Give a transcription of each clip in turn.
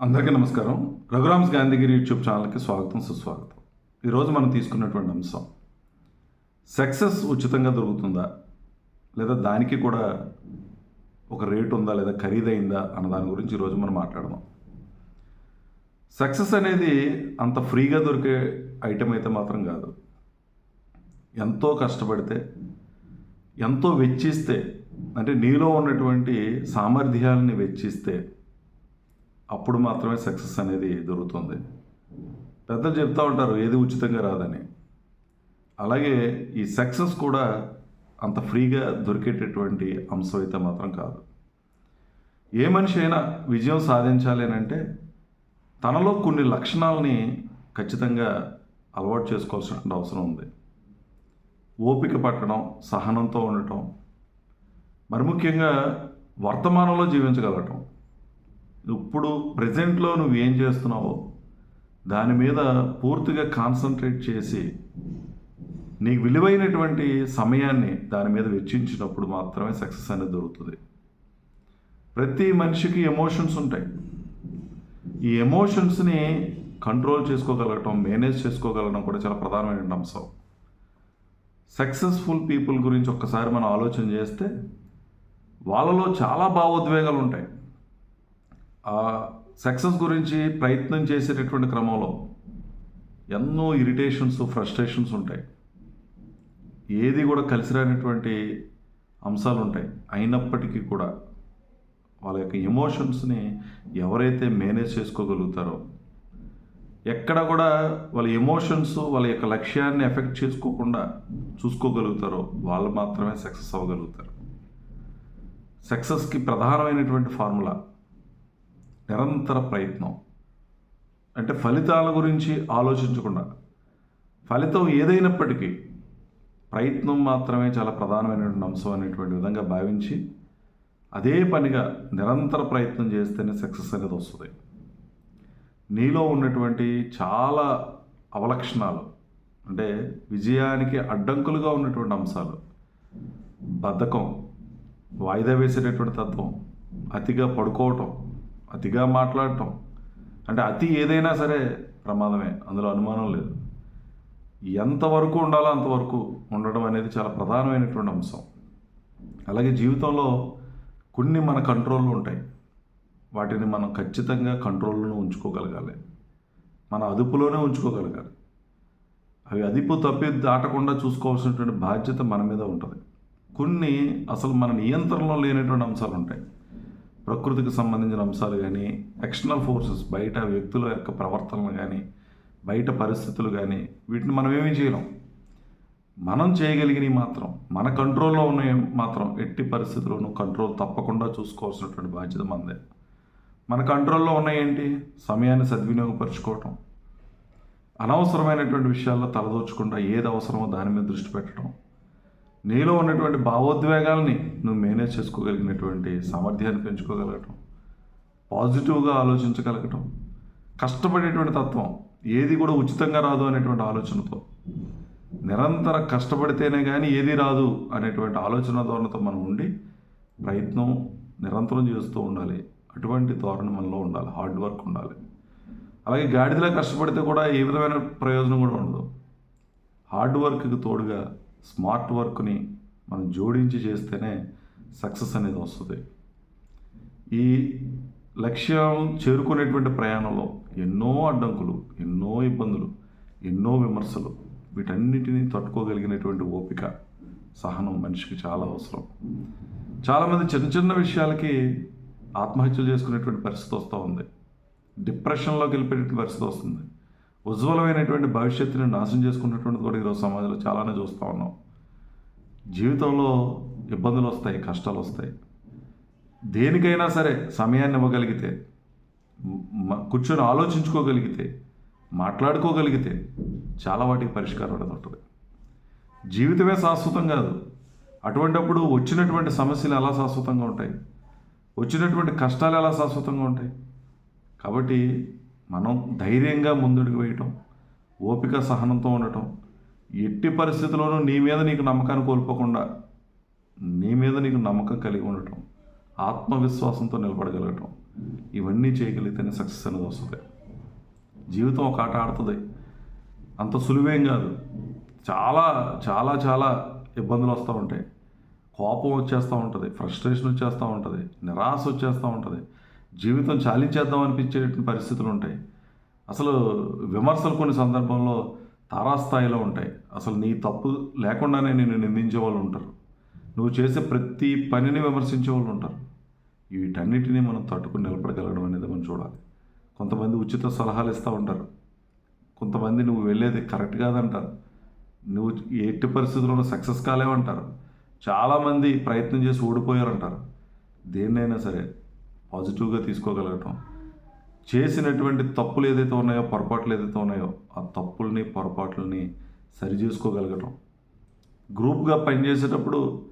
అందరికీ నమస్కారం. రఘురామ్స్ గాంధీగిరి యూట్యూబ్ ఛానల్కి స్వాగతం సుస్వాగతం. ఈరోజు మనం తీసుకున్నటువంటి అంశం సక్సెస్ ఉచితంగా దొరుకుతుందా? లేదా దానికి కూడా ఒక రేటు ఉందా? లేదా ఖరీదైందా? అన్న దాని గురించి ఈరోజు మనం మాట్లాడదాం. సక్సెస్ అనేది అంత ఫ్రీగా దొరికే ఐటెం అయితే మాత్రం కాదు. ఎంతో కష్టపడితే ఎంతో వెచ్చిస్తే అంటే నీలో ఉన్నటువంటి సామర్థ్యాలని వెచ్చిస్తే అప్పుడు మాత్రమే సక్సెస్ అనేది దొరుకుతుంది. పెద్దలు చెప్తా ఉంటారు ఏది ఉచితంగా రాదని. అలాగే ఈ సక్సెస్ కూడా అంత ఫ్రీగా దొరికేటటువంటి అంశం అయితే మాత్రం కాదు. ఏ మనిషి అయినా విజయం సాధించాలి అని అంటే తనలో కొన్ని లక్షణాలని ఖచ్చితంగా అలవాటు చేసుకోవాల్సిన అవసరం ఉంది. ఓపిక పట్టడం సహనంతో ఉండటం మరి ముఖ్యంగా వర్తమానంలో జీవించగలగటం. ఇప్పుడు ప్రజెంట్లో నువ్వు ఏం చేస్తున్నావో దాని మీద పూర్తిగా కాన్సన్ట్రేట్ చేసి నీకు విలువైనటువంటి సమయాన్ని దాని మీద వెచ్చించినప్పుడు మాత్రమే సక్సెస్ అనేది దొరుకుతుంది. ప్రతి మనిషికి ఎమోషన్స్ ఉంటాయి. ఈ ఎమోషన్స్ని కంట్రోల్ చేసుకోగలగటం మేనేజ్ చేసుకోగలగడం కూడా చాలా ప్రధానమైన అంశం. సక్సెస్ఫుల్ పీపుల్ గురించి ఒక్కసారి మనం ఆలోచన చేస్తే వాళ్ళలో చాలా భావోద్వేగాలు ఉంటాయి. ఆ సక్సెస్ గురించి ప్రయత్నం చేసేటటువంటి క్రమంలో ఎన్నో ఇరిటేషన్స్ ఫ్రస్ట్రేషన్స్ ఉంటాయి. ఏది కూడా కలిసి రానటువంటి అంశాలు ఉంటాయి అయినప్పటికీ కూడా వాళ్ళ యొక్క ఎమోషన్స్ని ఎవరైతే మేనేజ్ చేసుకోగలుగుతారో ఎక్కడ కూడా వాళ్ళ ఎమోషన్స్ వాళ్ళ యొక్క లక్ష్యాన్ని ఎఫెక్ట్ చేసుకోకుండా చూసుకోగలుగుతారో వాళ్ళు మాత్రమే సక్సెస్ అవ్వగలుగుతారు. సక్సెస్కి ప్రధానమైనటువంటి ఫార్ములా నిరంతర ప్రయత్నం. అంటే ఫలితాల గురించి ఆలోచించకుండా. ఫలితం ఏదైనప్పటికీ ప్రయత్నం మాత్రమే చాలా ప్రధానమైనటువంటి అంశం అనేటువంటి విధంగా భావించి అదే పనిగా నిరంతర ప్రయత్నం చేస్తేనే సక్సెస్ అనేది వస్తుంది. నీలో ఉన్నటువంటి చాలా అవలక్షణాలు అంటే విజయానికి అడ్డంకులుగా ఉన్నటువంటి అంశాలు బద్ధకం వాయిదా వేసేటటువంటి తత్వం అతిగా పడుకోవటం అతిగా మాట్లాడటం. అంటే అతి ఏదైనా సరే ప్రమాదమే అందులో అనుమానం లేదు. ఎంతవరకు ఉండాలో అంతవరకు ఉండడం అనేది చాలా ప్రధానమైనటువంటి అంశం. అలాగే జీవితంలో కొన్ని మన కంట్రోల్లో ఉంటాయి. వాటిని మనం ఖచ్చితంగా కంట్రోల్లోనే ఉంచుకోగలగాలి. మన అదుపులోనే ఉంచుకోగలగాలి. అవి అదుపు తప్పి దాటకుండా చూసుకోవాల్సినటువంటి బాధ్యత మన మీద ఉంటుంది. కొన్ని అసలు మన నియంత్రణలో లేనటువంటి అంశాలు ఉంటాయి. ప్రకృతికి సంబంధించిన అంశాలు కానీ ఎక్స్టర్నల్ ఫోర్సెస్ బయట వ్యక్తుల యొక్క ప్రవర్తనలు కానీ బయట పరిస్థితులు కానీ వీటిని మనం ఏమీ చేయలేం. మనం చేయగలిగినవి మాత్రం మన కంట్రోల్లో ఉన్నవి మాత్రం ఎట్టి పరిస్థితుల్లోనూ కంట్రోల్ తప్పకుండా చూసుకోవాల్సినటువంటి బాధ్యత మనదే. మన కంట్రోల్లో ఉన్నాయి ఏంటి? సమయాన్ని సద్వినియోగపరచుకోవటం. అనవసరమైనటువంటి విషయాల్లో తలదోచకుండా ఏది అవసరమో దాని మీద దృష్టి పెట్టడం నీలో ఉన్నటువంటి భావోద్వేగాల్ని నువ్వు మేనేజ్ చేసుకోగలిగినటువంటి సామర్థ్యాన్ని పెంచుకోగలగటం. పాజిటివ్గా ఆలోచించగలగటం. కష్టపడేటువంటి తత్వం ఏది కూడా ఉచితంగా రాదు అనేటువంటి ఆలోచనతో. నిరంతర కష్టపడితేనే కానీ ఏది రాదు అనేటువంటి ఆలోచన ధోరణితో మనం ఉండి ప్రయత్నం నిరంతరం చేస్తూ ఉండాలి. అటువంటి ధోరణి మనలో ఉండాలి. హార్డ్ వర్క్ ఉండాలి. అలాగే గాడిదలా కష్టపడితే కూడా ఏ విధమైన ప్రయోజనం కూడా ఉండదు. హార్డ్ వర్క్కి తోడుగా స్మార్ట్ వర్క్ని మనం జోడించి చేస్తేనే సక్సెస్ అనేది వస్తుంది. ఈ లక్ష్యం చేరుకునేటువంటి ప్రయాణంలో ఎన్నో అడ్డంకులు ఎన్నో ఇబ్బందులు ఎన్నో విమర్శలు వీటన్నిటిని తట్టుకోగలిగినటువంటి ఓపిక సహనం మనిషికి చాలా అవసరం. చాలామంది చిన్న చిన్న విషయాలకి ఆత్మహత్యలు చేసుకునేటువంటి పరిస్థితి వస్తూ ఉంది. డిప్రెషన్లోకి వెళ్ళిపోయేటువంటి పరిస్థితి వస్తుంది. ఉజ్వలమైనటువంటి భవిష్యత్తుని నాశనం చేసుకున్నటువంటి కూడా ఈరోజు సమాజంలో చాలానే చూస్తూ ఉన్నాం. జీవితంలో ఇబ్బందులు వస్తాయి కష్టాలు వస్తాయి. దేనికైనా సరే సమయాన్ని ఇవ్వగలిగితే కూర్చొని ఆలోచించుకోగలిగితే మాట్లాడుకోగలిగితే చాలా వాటికి పరిష్కారం అనేది ఉంటుంది. జీవితమే శాశ్వతం కాదు. అటువంటప్పుడు వచ్చినటువంటి సమస్యలు ఎలా శాశ్వతంగా ఉంటాయి? వచ్చినటువంటి కష్టాలు ఎలా శాశ్వతంగా ఉంటాయి? కాబట్టి మనం ధైర్యంగా ముందుకు వేయటం ఓపిక సహనంతో ఉండటం ఎట్టి పరిస్థితుల్లోనూ నీ మీద నీకు నమ్మకాన్ని కోల్పోకుండా నీ మీద నీకు నమ్మకం కలిగి ఉండటం ఆత్మవిశ్వాసంతో నిలబడగలగటం ఇవన్నీ చేయగలిగితేనే సక్సెస్ అనేది వస్తుంది. జీవితం ఒక ఆట ఆడుతుంది. అంత సులువేం కాదు. చాలా చాలా చాలా ఇబ్బందులు వస్తూ ఉంటాయి. కోపం వచ్చేస్తూ ఉంటుంది. ఫ్రస్ట్రేషన్ వచ్చేస్తూ ఉంటుంది. నిరాశ వచ్చేస్తూ ఉంటుంది. జీవితం చాలించేద్దాం అనిపించేటువంటి పరిస్థితులు ఉంటాయి. అసలు విమర్శలు కొన్ని సందర్భంలో తారాస్థాయిలో ఉంటాయి. అసలు నీ తప్పు లేకుండానే నిన్ను నిందించే వాళ్ళు ఉంటారు. నువ్వు చేసే ప్రతి పనిని విమర్శించే వాళ్ళు ఉంటారు. వీటన్నిటిని మనం తట్టుకుని నిలబడగలగడం అనేది మనం చూడాలి. కొంతమంది ఉచిత సలహాలు ఇస్తూ ఉంటారు. కొంతమంది నువ్వు వెళ్ళేది కరెక్ట్ కాదంటారు. నువ్వు ఎట్టి పరిస్థితుల్లోనూ సక్సెస్ కాలేవంటారు. చాలామంది ప్రయత్నం చేసి ఓడిపోయారంటారు. దేన్నైనా సరే పాజిటివ్గా తీసుకోగలగటం. చేసినటువంటి తప్పులు ఏదైతే ఉన్నాయో పొరపాట్లు ఏదైతే ఉన్నాయో ఆ తప్పుల్ని పొరపాట్లని సరిచేసుకోగలగటం. గ్రూప్గా పనిచేసేటప్పుడు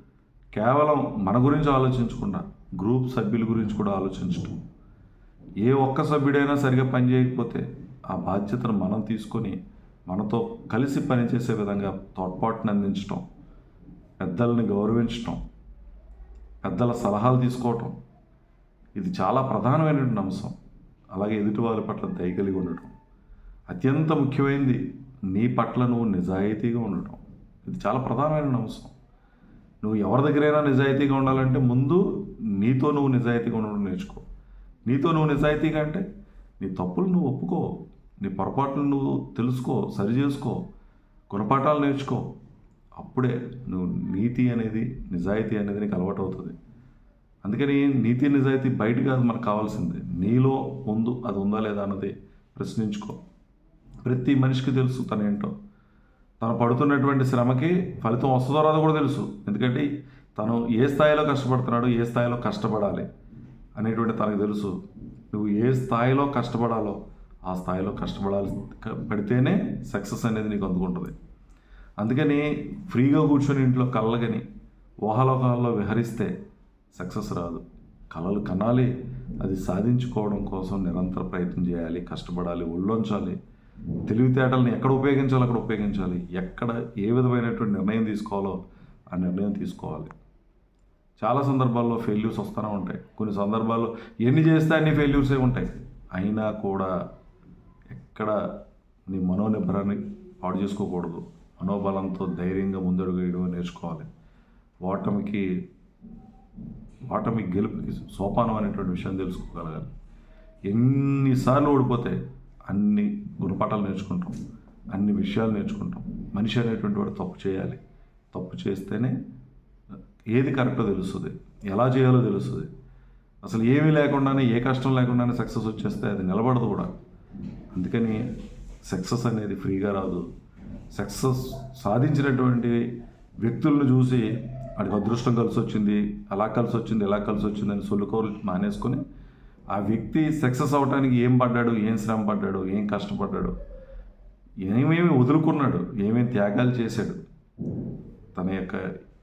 కేవలం మన గురించి ఆలోచించకుండా గ్రూప్ సభ్యుల గురించి కూడా ఆలోచించటం. ఏ ఒక్క సభ్యుడైనా సరిగా పని చేయకపోతే ఆ బాధ్యతను మనం తీసుకొని మనతో కలిసి పనిచేసే విధంగా తోడ్పాటును అందించటం పెద్దల్ని గౌరవించటం పెద్దల సలహాలు తీసుకోవటం ఇది చాలా ప్రధానమైనటువంటి అంశం. అలాగే ఎదుటివారి పట్ల దయ కలిగి ఉండటం. అత్యంత ముఖ్యమైనది నీ పట్ల నువ్వు నిజాయితీగా ఉండటం. ఇది చాలా ప్రధానమైన అంశం. నువ్వు ఎవరి దగ్గరైనా నిజాయితీగా ఉండాలంటే ముందు నీతో నువ్వు నిజాయితీగా ఉండడం నేర్చుకో. నీతో నువ్వు నిజాయితీగా అంటే నీ తప్పులు నువ్వు ఒప్పుకో. నీ పొరపాట్లు నువ్వు తెలుసుకో సరి చేసుకో గుణపాఠాలు నేర్చుకో. అప్పుడే నువ్వు నీతి అనేది నిజాయితీ అనేది నీకు అలవాటు అవుతుంది. అందుకని నీతి నిజాయితీ బయట కాదు మనకు కావాల్సింది. నీలో ముందు అది ఉందా లేదా అన్నది ప్రశ్నించుకో. ప్రతి మనిషికి తెలుసు తన ఏంటో తను పడుతున్నటువంటి శ్రమకి ఫలితం వస్తుందో రాదో కూడా తెలుసు. ఎందుకంటే తను ఏ స్థాయిలో కష్టపడుతున్నాడో ఏ స్థాయిలో కష్టపడాలి అనేటువంటి తనకు తెలుసు. నువ్వు ఏ స్థాయిలో కష్టపడాలో ఆ స్థాయిలో కష్టపడాలి పడితేనే సక్సెస్ అనేది నీకు అందుకుంటుంది. అందుకని ఫ్రీగా కూర్చొని ఇంట్లో కళ్ళగని ఊహాలోకాల్లో విహరిస్తే సక్సెస్ రాదు. కళలు కనాలి అది సాధించుకోవడం కోసం నిరంతర ప్రయత్నం చేయాలి కష్టపడాలి ఒళ్ళొంచాలి. తెలివితేటలను ఎక్కడ ఉపయోగించాలో అక్కడ ఉపయోగించాలి. ఎక్కడ ఏ విధమైనటువంటి నిర్ణయం తీసుకోవాలో ఆ నిర్ణయం తీసుకోవాలి. చాలా సందర్భాల్లో ఫెయిల్యూర్స్ వస్తూనే ఉంటాయి. కొన్ని సందర్భాల్లో ఎన్ని చేస్తే అన్ని ఫెయిల్యూర్సే ఉంటాయి. అయినా కూడా ఎక్కడ నీ మనోనిబ్బరాన్ని పాడు చేసుకోకూడదు. మనోబలంతో ధైర్యంగా ముందడుగు వేయడం నేర్చుకోవాలి. ఓటమికి ఓటమి గెలుపుకి సోపానం అనేటువంటి విషయం తెలుసుకోగలగాలి. ఎన్నిసార్లు ఓడిపోతే అన్ని గుణపాఠాలు నేర్చుకుంటాం అన్ని విషయాలు నేర్చుకుంటాం. మనిషి అనేటువంటి వాడు తప్పు చేయాలి. తప్పు చేస్తేనే ఏది కరెక్టో తెలుస్తుంది ఎలా చేయాలో తెలుస్తుంది. అసలు ఏమీ లేకుండానే ఏ కష్టం లేకుండానే సక్సెస్ వచ్చేస్తే అది నిలబడదు కూడా. అందుకని సక్సెస్ అనేది ఫ్రీగా రాదు. సక్సెస్ సాధించినటువంటి వ్యక్తులను చూసి వాడికి అదృష్టం కలిసి వచ్చింది అలా కలిసి వచ్చింది ఎలా కలిసి వచ్చింది అని సొల్లుకోరు మానేసుకొని ఆ వ్యక్తి సక్సెస్ అవడానికి ఏం పడ్డాడు ఏం శ్రమ పడ్డాడు ఏం కష్టపడ్డాడు ఏమేమి వదులుకున్నాడు ఏమేమి త్యాగాలు చేశాడు. తన యొక్క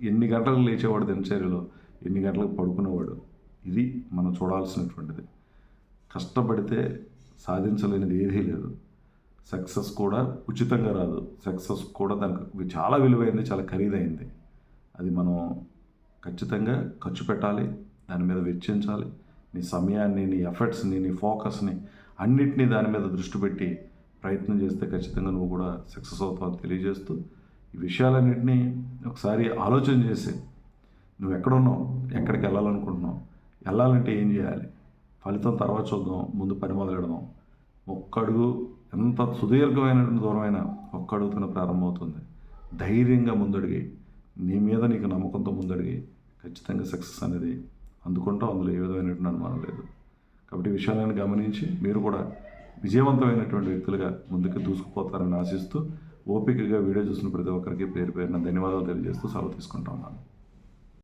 ఎన్ని గంటలకు లేచేవాడు దినచర్యలో ఎన్ని గంటలకు పడుకునేవాడు ఇది మనం చూడాల్సినటువంటిది. కష్టపడితే సాధించలేనిది ఏదీ లేదు. సక్సెస్ కూడా ఉచితంగా రాదు. సక్సెస్ కూడా దానికి చాలా విలువైంది చాలా ఖరీదైంది. అది మనం ఖచ్చితంగా ఖర్చు పెట్టాలి దాని మీద వెచ్చించాలి. నీ సమయాన్ని నీ ఎఫర్ట్స్ని నీ ఫోకస్ని అన్నిటినీ దాని మీద దృష్టి పెట్టి ప్రయత్నం చేస్తే ఖచ్చితంగా నువ్వు కూడా సక్సెస్ అవుతావు తెలియజేస్తూ ఈ విషయాలన్నింటినీ ఒకసారి ఆలోచన చేసి నువ్వు ఎక్కడున్నావు ఎక్కడికి వెళ్ళాలనుకుంటున్నావు వెళ్ళాలంటే ఏం చేయాలి? ఫలితం తర్వాత చూద్దాం ముందు పని మొదలెడదాం ఒక్కడుగు ఎంత సుదీర్ఘమైనటువంటి దూరమైన ఒక్క అడుగుతున్న ప్రారంభమవుతుంది. ధైర్యంగా ముందడిగి నీ మీద నీకు నమ్మకంతో ముందడిగి ఖచ్చితంగా సక్సెస్ అనేది అందుకుంటాం అందులో ఏ విధమైనటువంటి అనుమానం లేదు. కాబట్టి ఈ విషయాలను గమనించి మీరు కూడా విజయవంతమైనటువంటి వ్యక్తులుగా ముందుకు దూసుకుపోతారని ఆశిస్తూ ఓపికగా వీడియో చూసిన ప్రతి ఒక్కరికి పేరు పేరున ధన్యవాదాలు తెలియజేస్తూ సెలవు తీసుకుంటా ఉన్నాను.